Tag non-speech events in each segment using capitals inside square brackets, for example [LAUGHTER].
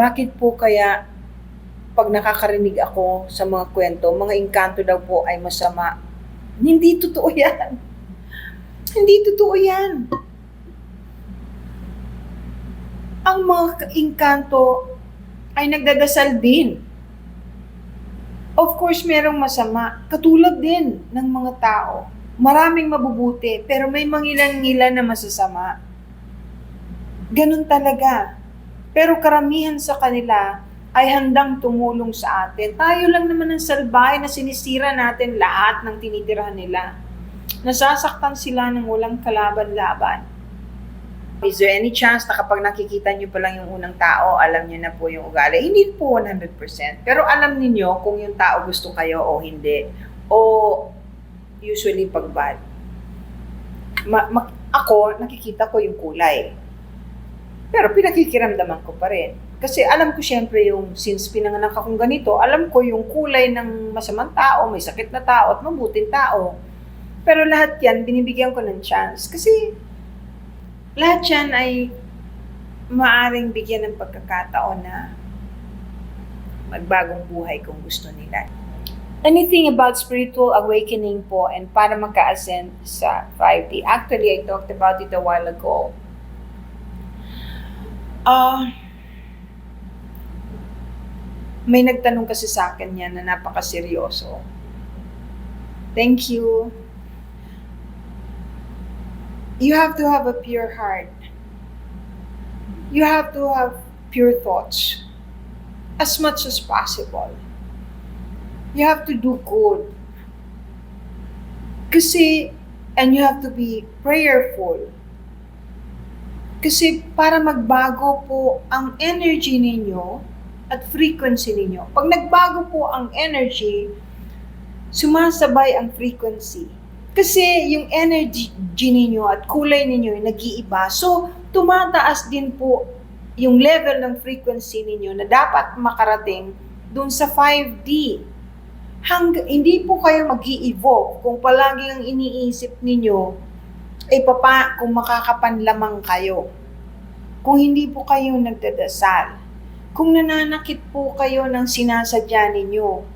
bakit po kaya pag nakakarinig ako sa mga kwento, mga engkanto daw po ay masama. Hindi totoo [LAUGHS] yan. Hindi totoo yan. Ang mga engkanto ay nagdadasal din. Of course, merong masama. Katulad din ng mga tao. Maraming mabubuti, pero may mangilan-ngilan na masasama. Ganun talaga. Pero karamihan sa kanila ay handang tumulong sa atin. Tayo lang naman ang salbahe na sinisira natin lahat ng tinitirahan nila. Nasasaktan sila ng walang kalaban-laban. Is there any chance na kapag nakikita nyo pa lang yung unang tao, alam nyo na po yung ugali? Hindi po 100%. Pero alam niyo kung yung tao gusto kayo o hindi. O usually pag bad. Ma- ma- ako, nakikita ko yung kulay. Pero pinakikiramdaman ko pa rin. Kasi alam ko syempre yung since pinanganak akong ganito, alam ko yung kulay ng masamang tao, may sakit na tao at mabuting tao. Pero lahat yan, binibigyan ko ng chance. Kasi lahat yan ay maaring bigyan ng pagkakataon na magbagong buhay kung gusto nila. Anything about spiritual awakening po and para magka-ascend sa 5D. Actually, I talked about it a while ago. Ah, may nagtanong kasi sa akin yan na napakaseryoso. Thank you. You have to have a pure heart. You have to have pure thoughts as much as possible. You have to do good. Kasi, and you have to be prayerful. Kasi para magbago po ang energy ninyo at frequency ninyo. Pag nagbago po ang energy, sumasabay ang frequency. Kasi yung energy ninyo at kulay ninyo ay nag-iiba. So, tumataas din po yung level ng frequency ninyo na dapat makarating dun sa 5D. Hang, hindi po kayo mag evolve kung palagi ang iniisip ninyo ay papa kung makakapanlamang kayo. Kung hindi po kayo nagdadasal. Kung nananakit po kayo ng sinasadya ninyo.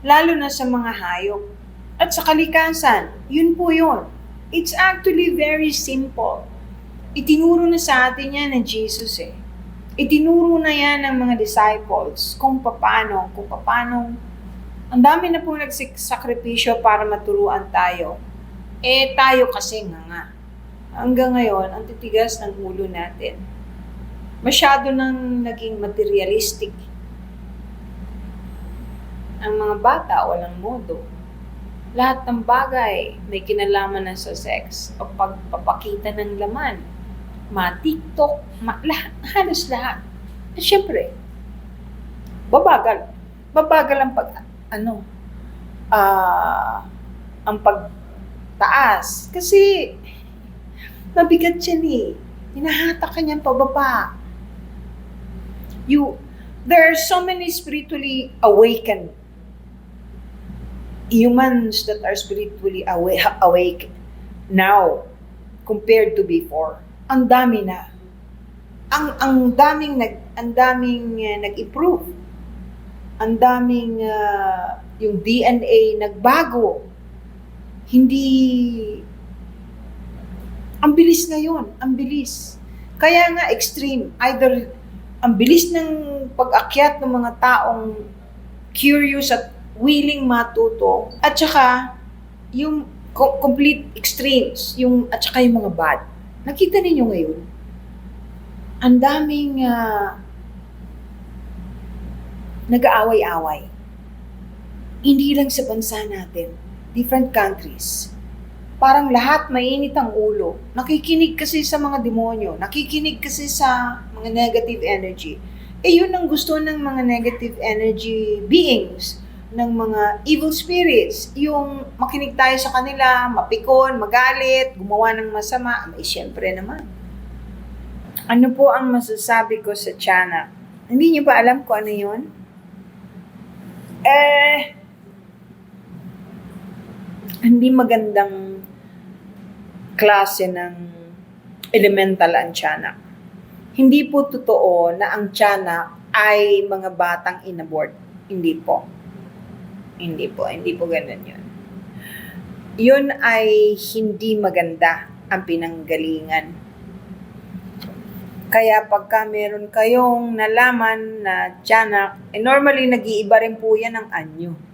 Lalo na sa mga hayop. At sa kalikasan, yun po yun. It's actually very simple. Itinuro na sa atin yan ng Jesus eh. Itinuro na yan ng mga disciples kung paano, kung paano. Ang dami na pong nagsakripisyo para maturuan tayo. Eh, tayo kasi nga nga. Hanggang ngayon, ang titigas ng ulo natin. Masyado nang naging materialistic. Ang mga bata, walang modo. Lahat ng bagay may kinalaman na sa sex o pagpapakita ng laman. Ma-tiktok, ma lahat, halos lahat. At syempre, babagal. Babagal ang pag, ano, ah, ang pagtaas. Kasi, mabigat yan eh. Hinahata ka niyan pababa. You, there are so many spiritually awakened humans that are spiritually awake, awake now compared to before. Ang dami na. Ang ang daming nag ang daming uh, nag-improve. Ang daming uh, yung DNA nagbago. Hindi ang bilis ngayon, ang bilis. Kaya nga extreme, either ang bilis ng pag-akyat ng mga taong curious at willing matuto at saka yung co- complete extremes, yung at saka yung mga bad. Nakita ninyo ngayon, ang daming uh, nag-aaway-away. Hindi lang sa bansa natin, different countries. Parang lahat mainit ang ulo. Nakikinig kasi sa mga demonyo. Nakikinig kasi sa mga negative energy. Eh yun ang gusto ng mga negative energy beings ng mga evil spirits. Yung makinig tayo sa kanila, mapikon, magalit, gumawa ng masama, ay syempre naman. Ano po ang masasabi ko sa Tiyanak? Hindi niyo ba alam kung ano yun? Eh, hindi magandang klase ng elemental ang Tiyanak. hindi po totoo na ang tiyanak ay mga batang inabort. Hindi po. Hindi po. Hindi po ganun yun. Yun ay hindi maganda ang pinanggalingan. Kaya pagka meron kayong nalaman na tiyanak, eh normally nag-iiba rin po yan ang anyo.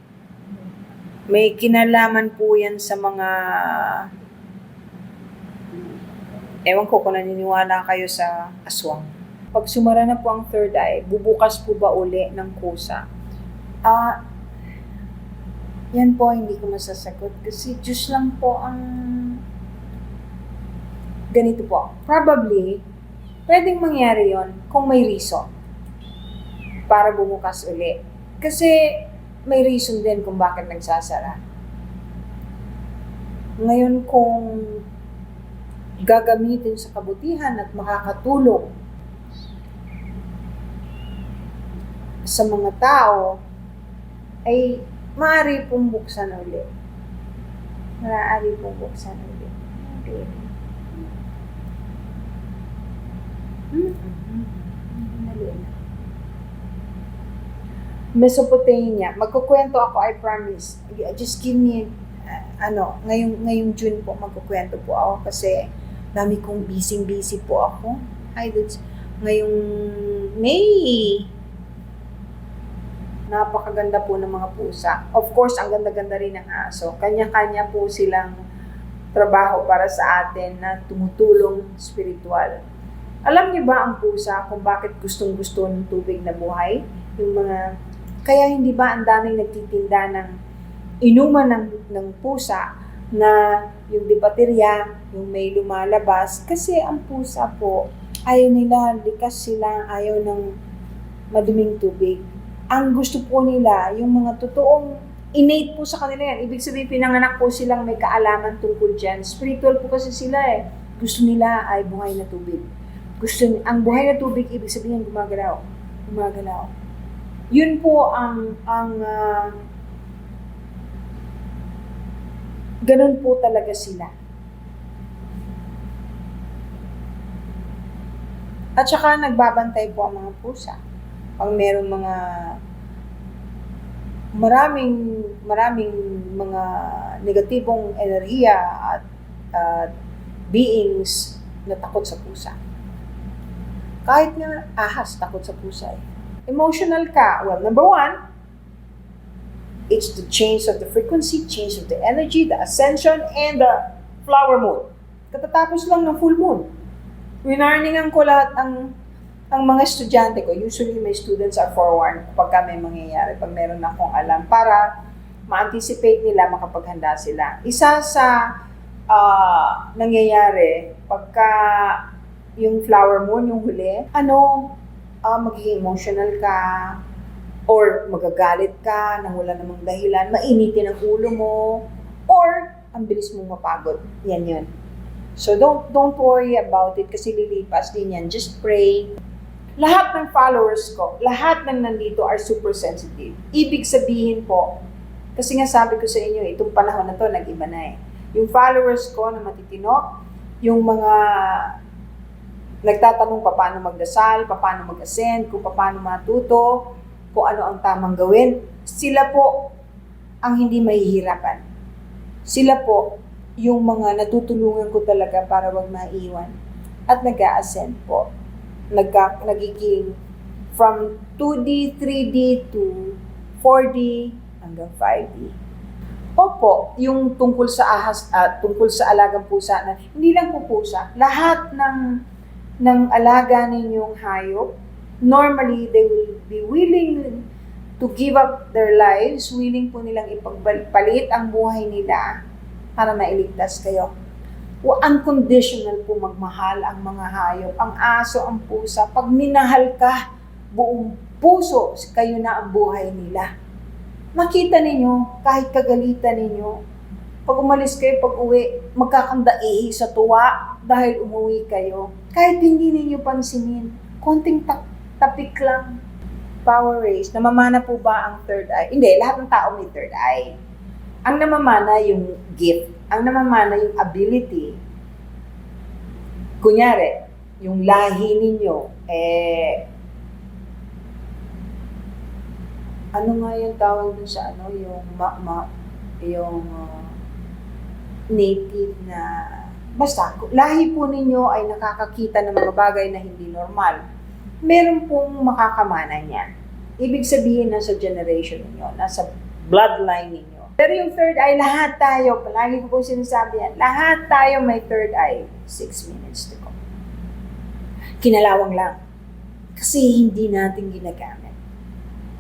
May kinalaman po yan sa mga Ewan ko kung naniniwala kayo sa aswang. Pag sumara na po ang third eye, bubukas po ba uli ng kusa? Ah, yan po hindi ko masasagot kasi Diyos lang po ang ganito po. Probably, pwedeng mangyari yon kung may reason para bumukas uli. Kasi may reason din kung bakit nagsasara. Ngayon kung gagamitin sa kabutihan at makakatulong sa mga tao ay maaari pong buksan ulit. Maaari pong buksan ulit. Okay. Mm-hmm. Dali na. Mesopotamia. Magkukwento ako, I promise. Just give me, uh, ano, ngayong, ngayong June po, magkukwento po ako kasi dami kong busy-busy po ako. Ay, dudes. Ngayong May, napakaganda po ng mga pusa. Of course, ang ganda-ganda rin ng aso. Kanya-kanya po silang trabaho para sa atin na tumutulong spiritual. Alam niyo ba ang pusa kung bakit gustong-gusto ng tubig na buhay? Yung mga kaya hindi ba ang daming nagtitinda ng inuman ng, ng pusa na yung di baterya, yung may lumalabas. Kasi ang pusa po, ayaw nila, likas sila, ayaw ng maduming tubig. Ang gusto po nila, yung mga totoong innate po sa kanila yan. Ibig sabihin, pinanganak po silang may kaalaman tungkol dyan. Spiritual po kasi sila eh. Gusto nila ay buhay na tubig. Gusto, ang buhay na tubig, ibig sabihin gumagalaw. Gumagalaw. Yun po ang, ang, ah, ganun po talaga sila. At saka nagbabantay po ang mga pusa. Pag merong mga maraming maraming mga negatibong enerhiya at at beings na takot sa pusa. Kahit nga ahas takot sa pusa eh. Emotional ka. Well, number one, it's the change of the frequency, change of the energy, the ascension, and the flower moon. Katatapos lang ng full moon. Winarningan ko lahat ang ang mga estudyante ko, usually my students are forewarned kapag may mangyayari, pag meron akong alam, para ma-anticipate nila, makapaghanda sila. Isa sa ah, nangyayari, pagka yung flower moon, yung huli, ano, ah, magiging emotional ka, or magagalit ka nang wala namang dahilan, mainitin ang ulo mo, or ang bilis mong mapagod. Yan yun. So don't don't worry about it kasi lilipas din yan. Just pray. Lahat ng followers ko, lahat ng nandito are super sensitive. Ibig sabihin po, kasi nga sabi ko sa inyo, itong panahon na to, nag-iba na eh. Yung followers ko na matitino, yung mga nagtatanong pa paano magdasal, pa paano mag-ascend, kung paano matuto, kung ano ang tamang gawin, sila po ang hindi mahihirapan. Sila po yung mga natutulungan ko talaga para wag maiwan. At nag ascend po. Nagka, nagiging from 2D, 3D to 4D hanggang 5D. Opo, yung tungkol sa ahas at tungkol sa alagang pusa na hindi lang po pusa, lahat ng ng alaga ninyong hayop, normally they will be willing to give up their lives, willing po nilang ipagpalit ang buhay nila para mailigtas kayo. O unconditional po magmahal ang mga hayop, ang aso, ang pusa. Pag minahal ka, buong puso, kayo na ang buhay nila. Makita ninyo, kahit kagalitan ninyo, pag umalis kayo, pag uwi, magkakandaihi sa tuwa dahil umuwi kayo. Kahit hindi ninyo pansinin, konting tak tapik lang. Power race, namamana po ba ang third eye? Hindi, lahat ng tao may third eye. Ang namamana yung gift. Ang namamana yung ability. Kunyari, yung lahi ninyo, eh, ano nga yung tawag dun sa ano, yung ma, ma yung uh, native na, basta, lahi po ninyo ay nakakakita ng mga bagay na hindi normal. Meron pong makakamana niyan. Ibig sabihin, nasa generation ninyo, nasa bloodline ninyo. Pero yung third eye, lahat tayo, palagi ko po sinasabi yan, lahat tayo may third eye. Six minutes to go. Kinalawang lang. Kasi hindi natin ginagamit.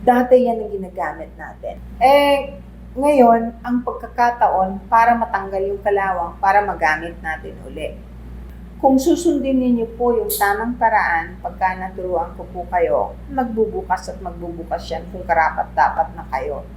Dati yan ang ginagamit natin. Eh, ngayon, ang pagkakataon para matanggal yung kalawang, para magamit natin uli. Kung susundin ninyo po yung tamang paraan, pagka naturuan ko po kayo, magbubukas at magbubukas yan kung karapat dapat na kayo.